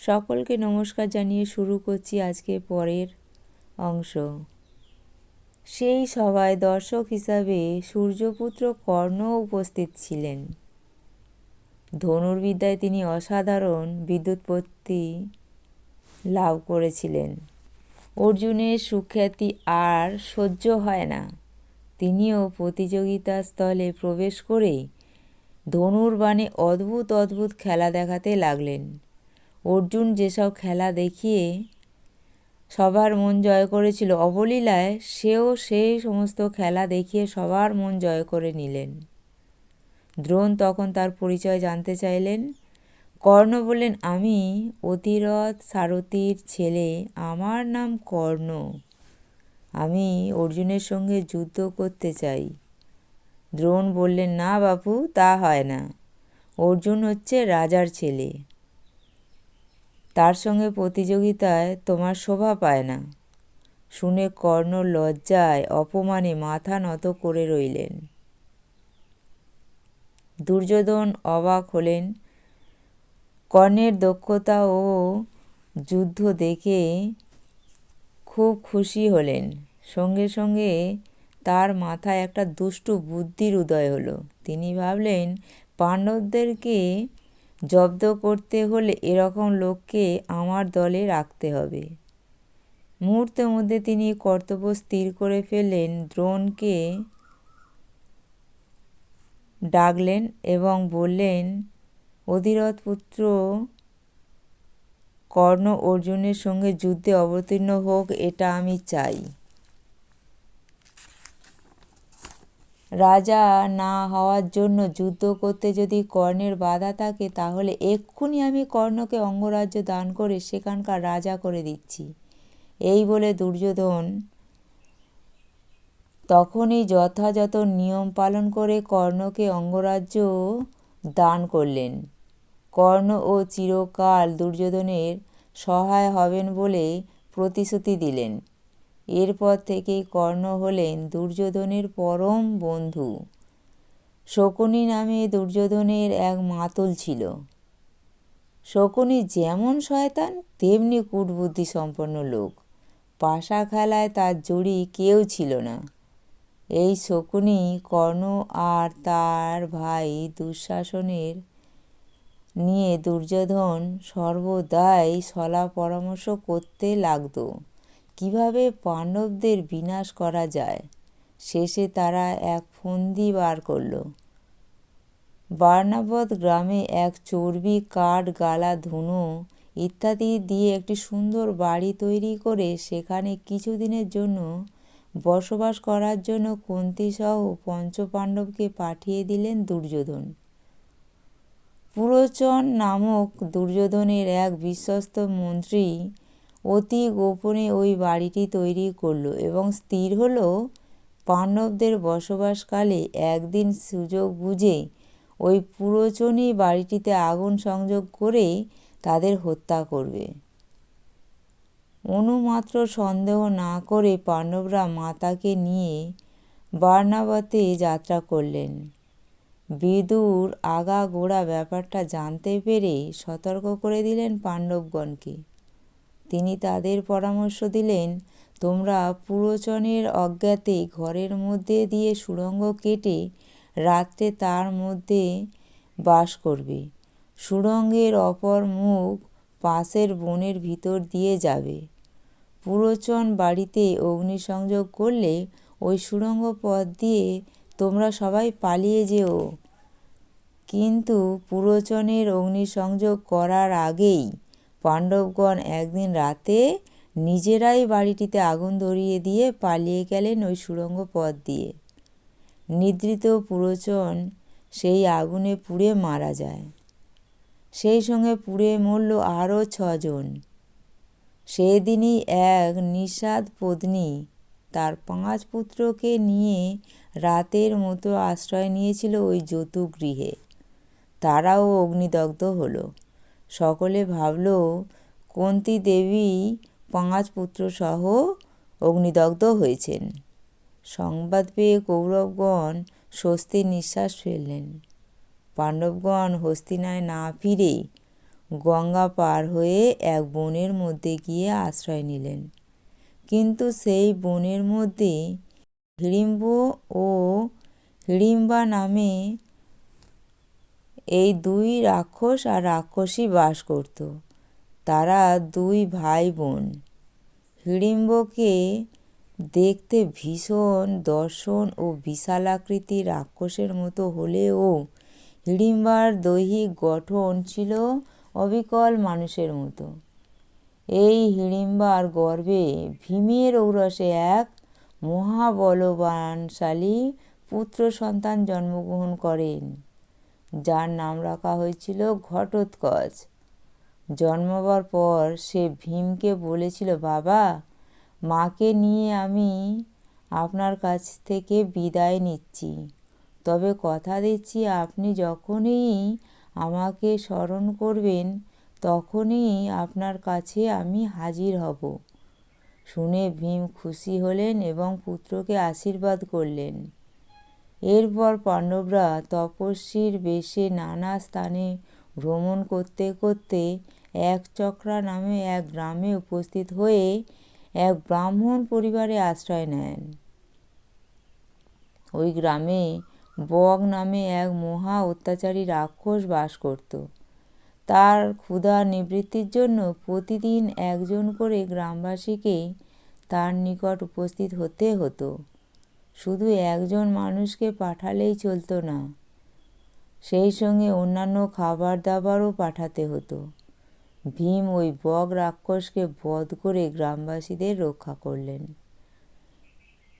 সকলকে নমস্কার জানিয়ে শুরু করছি আজকে পরের অংশ। সেই সভায় দর্শক হিসাবে সূর্যপুত্র কর্ণ উপস্থিত ছিলেন। ধনুর্বিদ্যায় তিনি অসাধারণ বিদ্যুৎপত্তি লাভ করেছিলেন। অর্জুনের সুখ্যাতি আর সহ্য হয় না। তিনিও প্রতিযোগিতা স্থলে প্রবেশ করে ধনুর্বাণে অদ্ভুত অদ্ভুত খেলা দেখাতে লাগলেন। অর্জুন যেসব খেলা দেখিয়ে সবার মন জয় করেছিল, অবলীলায় সেও সেই সমস্ত খেলা দেখিয়ে সবার মন জয় করে নিলেন। দ্রোণ তখন তার পরিচয় জানতে চাইলেন। কর্ণ বললেন, আমি অতিরথ সারথীর ছেলে, আমার নাম কর্ণ। আমি অর্জুনের সঙ্গে যুদ্ধ করতে চাই। দ্রোণ বললেন, না বাপু, তা হয় না। অর্জুন হচ্ছে রাজার ছেলে। তার সঙ্গে প্রতিযোগিতায় তোমার শোভা পায় না। শুনে কর্ণ লজ্জায় অপমানে মাথা নত করে রইলেন। দুর্যোধন অবাক হলেন। কর্ণের দক্ষতা ও যুদ্ধ দেখে খুব খুশি হলেন। সঙ্গে সঙ্গে তার মাথায় একটা দুষ্টু বুদ্ধির উদয় হলো। তিনি ভাবলেন, পাণ্ডবদেরকে জব্দ করতে হলে এরকম লোককে আমার দলে রাখতে হবে। মুহূর্তের মধ্যে তিনি কর্তব্য স্থির করে ফেললেন, দ্রোণকে ডাকলেন এবং বললেন, অধিরথ পুত্র, কর্ণ অর্জুনের সঙ্গে যুদ্ধে অবতীর্ণ হোক, এটা আমি চাই। রাজা না হওয়ার জন্য যুদ্ধ করতে যদি কর্ণের বাধা থাকে, তাহলে এক্ষুনি আমি কর্ণকে অঙ্গরাজ্য দান করে সেখানকার রাজা করে দিচ্ছি। এই বলে দুর্যোধন তখনই যথাযথ নিয়ম পালন করে কর্ণকে অঙ্গরাজ্য দান করলেন। কর্ণ ও চিরকাল দুর্যোধনের সহায় হবেন বলে প্রতিশ্রুতি দিলেন। এরপর থেকেই কর্ণ হলেন দুর্যোধনের পরম বন্ধু। শকুনি নামে দুর্যোধনের এক মাতুল ছিল। শকুনি যেমন শয়তান, তেমনি কূটবুদ্ধি সম্পন্ন লোক। পাশা খেলায় তার জুড়ি কেউ ছিল না। এই শকুনি কর্ণ আর তার ভাই দুঃশাসনের নিয়ে দুর্যোধন সর্বদাই সলা পরামর্শ করতে লাগতো। কীভাবে পাণ্ডবদের বিনাশ করা যায়? শেষে তারা এক ফন্দি বার করল। বার্নাবদ গ্রামে এক চর্বি, কাঠ, গালা, ধুনো ইত্যাদি দিয়ে একটি সুন্দর বাড়ি তৈরি করে সেখানে কিছুদিনের জন্য বসবাস করার জন্য কুন্তিসহ পঞ্চপাণ্ডবকে পাঠিয়ে দিলেন দুর্যোধন। পুরোচন নামক দুর্যোধনের এক বিশ্বস্ত মন্ত্রী অতি গোপনে ওই বাড়িটি তৈরি করল এবং স্থির হলো, পাণ্ডবদের বসবাসকালে একদিন সুযোগ বুঝে ওই পুরোচনই বাড়িটিতে আগুন সংযোগ করে তাদের হত্যা করবে। অনুমাত্র সন্দেহ না করে পাণ্ডবরা মাতাকে নিয়ে বার্নাবতে যাত্রা করলেন। বিদুর আগা গোড়া ব্যাপারটা জানতে পেরে সতর্ক করে দিলেন পাণ্ডবগণকে। তিনি তাদের পরামর্শ দিলেন, তোমরা পুরোচনের অজ্ঞাতে ঘরের মধ্যে দিয়ে সুড়ঙ্গ কেটে রাত্রে তার মধ্যে বাস করবে। সুড়ঙ্গের অপর মুখ পাশের বনের ভিতর দিয়ে যাবে। পুরোচন বাড়িতে অগ্নিসংযোগ করলে ওই সুড়ঙ্গ পথ দিয়ে তোমরা সবাই পালিয়ে যেও। কিন্তু পুরোচনের অগ্নিসংযোগ করার আগেই পাণ্ডবগণ একদিন রাতে নিজেরাই বাড়িটিতে আগুন ধরিয়ে দিয়ে পালিয়ে গেলেন ওই সুড়ঙ্গ পথ দিয়ে। নিদ্রিত পুরোচন সেই আগুনে পুড়ে মারা যায়। সেই সঙ্গে পুড়ে মরল আরও ছজন। সেদিনই এক নিষাদ পত্নী তার পাঁচ পুত্রকে নিয়ে রাতের মতো আশ্রয় নিয়েছিল ওই যতুগৃহে তারাও অগ্নিদগ্ধ হলো। সকলে ভাবল, কুন্তী দেবী পাঁচ পুত্রসহ অগ্নিদগ্ধ হয়েছেন। সংবাদ পেয়ে কৌরবগণ স্বস্তির নিঃশ্বাস ফেললেন। পাণ্ডবগণ হস্তিনায় না ফিরে গঙ্গা পার হয়ে এক বনের মধ্যে গিয়ে আশ্রয় নিলেন। কিন্তু সেই বনের মধ্যে হিড়িম্ব ও হিড়িম্বা নামে এই দুই রাক্ষস আর রাক্ষসী বাস করত। তারা দুই ভাই বোন হিড়িম্বকে দেখতে ভীষণ দর্শন ও বিশালাকৃতি রাক্ষসের মতো হলেও হিড়িম্বার দৈহিক গঠন ছিল অবিকল মানুষের মতো। এই হিড়িম্বার গর্ভে ভীমের ঔরসে এক মহাবলবানশালী পুত্র সন্তান জন্মগ্রহণ করেন। যার নাম রাখা হয়েছিল ঘটোৎকচ। জন্মাবার পর সে ভীমকে বলেছিল, বাবা, মাকে নিয়ে আমি আপনার কাছ থেকে বিদায় নিচ্ছি। তবে কথা দিচ্ছি, আপনি যখনই আমাকে স্মরণ করবেন, তখনই আপনার কাছে আমি হাজির হব। শুনে ভীম খুশি হলেন এবং পুত্রকে আশীর্বাদ করলেন। এরপর পাণ্ডবরা তপস্বীর বেশে নানা স্থানে ভ্রমণ করতে করতে এক চক্রা নামে এক গ্রামে উপস্থিত হয়ে এক ব্রাহ্মণ পরিবারে আশ্রয় নেন। ওই গ্রামে বগ নামে এক মহা অত্যাচারী রাক্ষস বাস করত। তার ক্ষুধা নিবৃত্তির জন্য প্রতিদিন একজন করে গ্রামবাসীকে তার নিকট উপস্থিত হতে হতো। শুধু একজন মানুষকে পাঠালেই চলতো না। সেই সঙ্গে অন্যান্য খাবার দাবারও পাঠাতে হতো। ভীম ওই বগ রাক্ষসকে বধ করে গ্রামবাসীদের রক্ষা করলেন।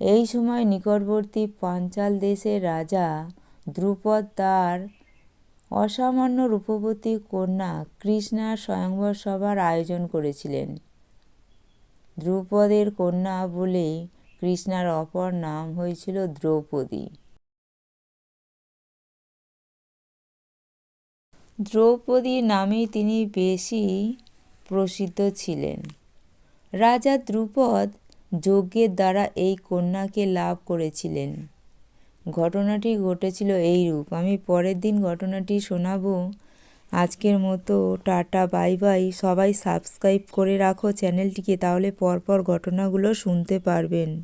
এই সময় নিকটবর্তী পাঞ্চাল দেশের রাজা দ্রুপদ তার অসামান্য রূপবতী কন্যা কৃষ্ণার স্বয়ংবর সভার আয়োজন করেছিলেন। দ্রুপদের কন্যা বলে কৃষ্ণার অপর নাম হয়েছিল দ্রৌপদী। দ্রৌপদী নামেই তিনি বেশি প্রসিদ্ধ ছিলেন। রাজা দ্রুপদ যজ্ঞের দ্বারা এই কন্যাকে লাভ করেছিলেন। ঘটনাটি ঘটেছিল এইরূপ। আমি পরের দিন ঘটনাটি শোনাবো। আজকের মতো, টাটা, বাই বাই। সবাই সাবস্ক্রাইব করে রাখো চ্যানেলটিকে, তাহলে পরপর ঘটনাগুলো শুনতে পারবেন।